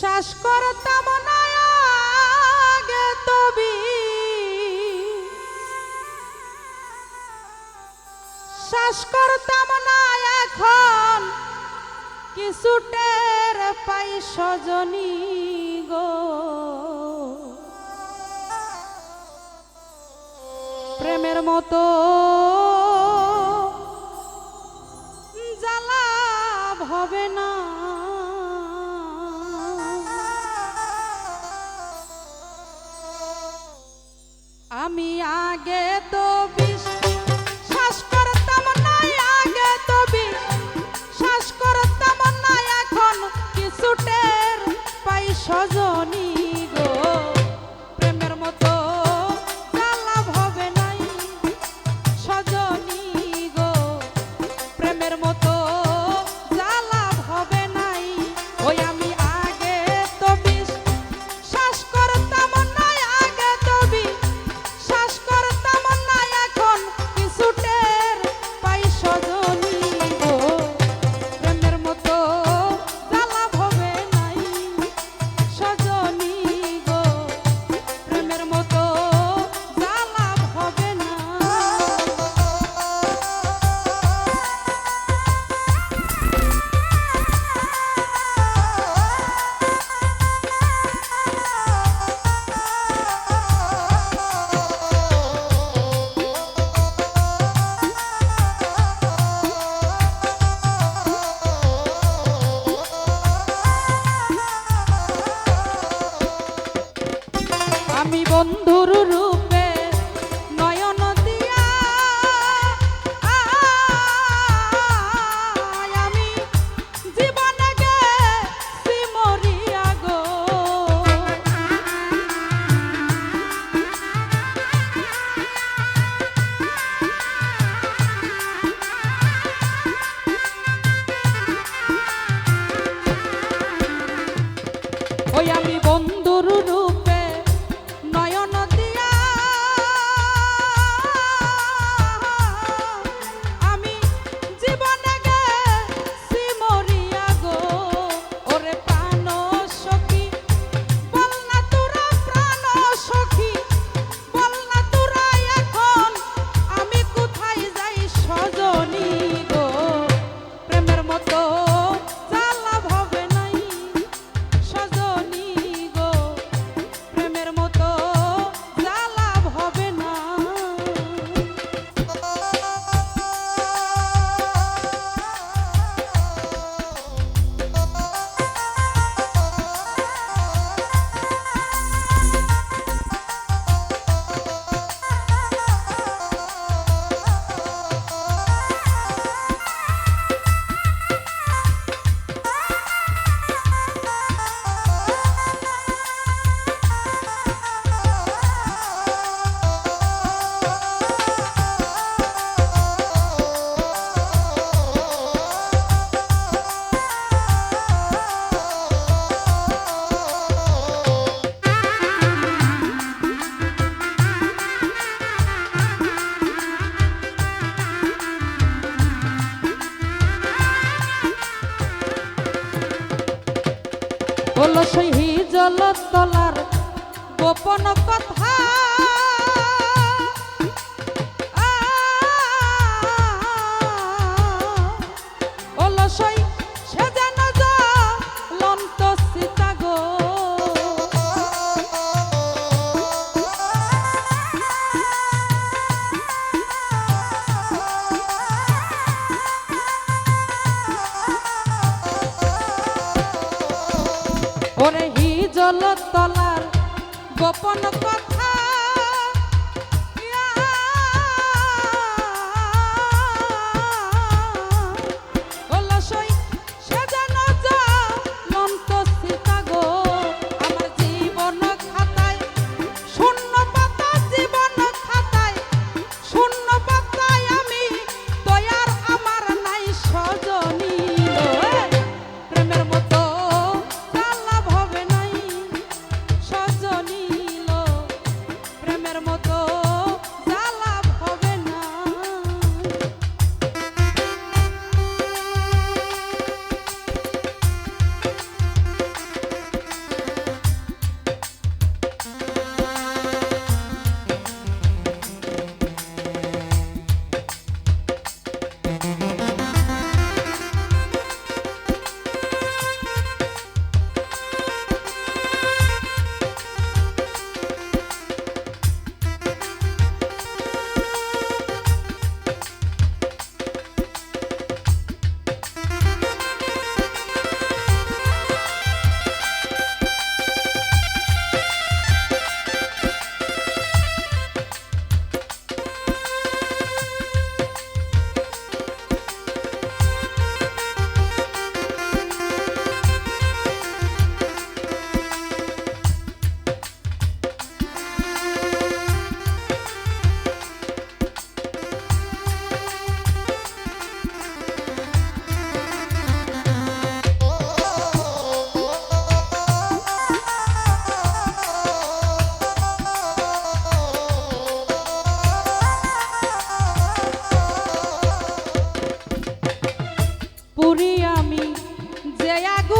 শ্বাস করতাম আগে তবি। শ্বাস করতাম না এখন কিছু টের পাই সজনী গো। প্রেমের মতো আমি আগে তো বলো সহি জলতলার গোপন কথা। আপন কথা আমি যে আগুন